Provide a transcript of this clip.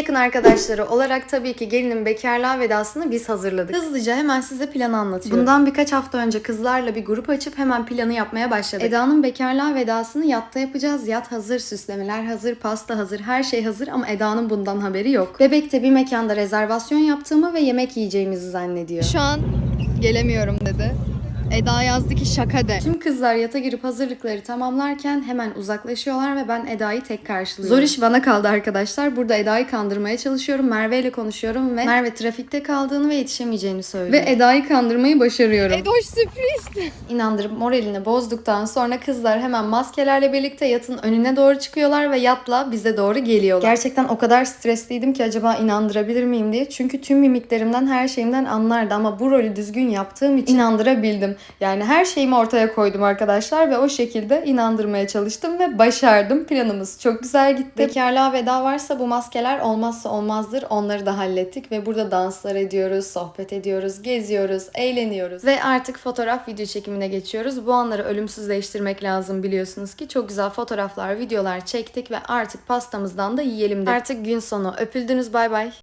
yakın arkadaşları olarak tabii ki gelinin bekarlığa vedasını biz hazırladık. Hızlıca hemen size planı anlatıyorum. Bundan birkaç hafta önce kızlarla bir grup açıp hemen planı yapmaya başladık. Eda'nın bekarlığa vedasını yatta yapacağız. Yat hazır, süslemeler hazır, pasta hazır, her şey hazır ama Eda'nın bundan haberi yok. Bebekte bir mekanda rezervasyon yaptığımı ve yemek yiyeceğimizi zannediyor. Şu an gelemiyorum dedi. Eda yazdı ki şaka de. Tüm kızlar yata girip hazırlıkları tamamlarken hemen uzaklaşıyorlar ve ben Eda'yı tek karşılıyorum. Zor iş bana kaldı arkadaşlar. Burada Eda'yı kandırmaya çalışıyorum. Merve ile konuşuyorum ve Merve trafikte kaldığını ve yetişemeyeceğini söylüyor. Ve Eda'yı kandırmayı başarıyorum. Edoş sürpriz. İnandırıp moralini bozduktan sonra kızlar hemen maskelerle birlikte yatın önüne doğru çıkıyorlar ve yatla bize doğru geliyorlar. Gerçekten o kadar stresliydim ki acaba inandırabilir miyim diye. Çünkü tüm mimiklerimden her şeyimden anlardı ama bu rolü düzgün yaptığım için inandırabildim. Yani her şeyimi ortaya koydum arkadaşlar ve o şekilde inandırmaya çalıştım ve başardım. Planımız çok güzel gitti. Bekarlığa veda varsa bu maskeler olmazsa olmazdır. Onları da hallettik ve burada danslar ediyoruz, sohbet ediyoruz, geziyoruz, eğleniyoruz. Ve artık fotoğraf video çekimine geçiyoruz. Bu anları ölümsüzleştirmek lazım biliyorsunuz ki. Çok güzel fotoğraflar, videolar çektik ve artık pastamızdan da yiyelim dedik. Artık gün sonu. Öpüldünüz bay bay.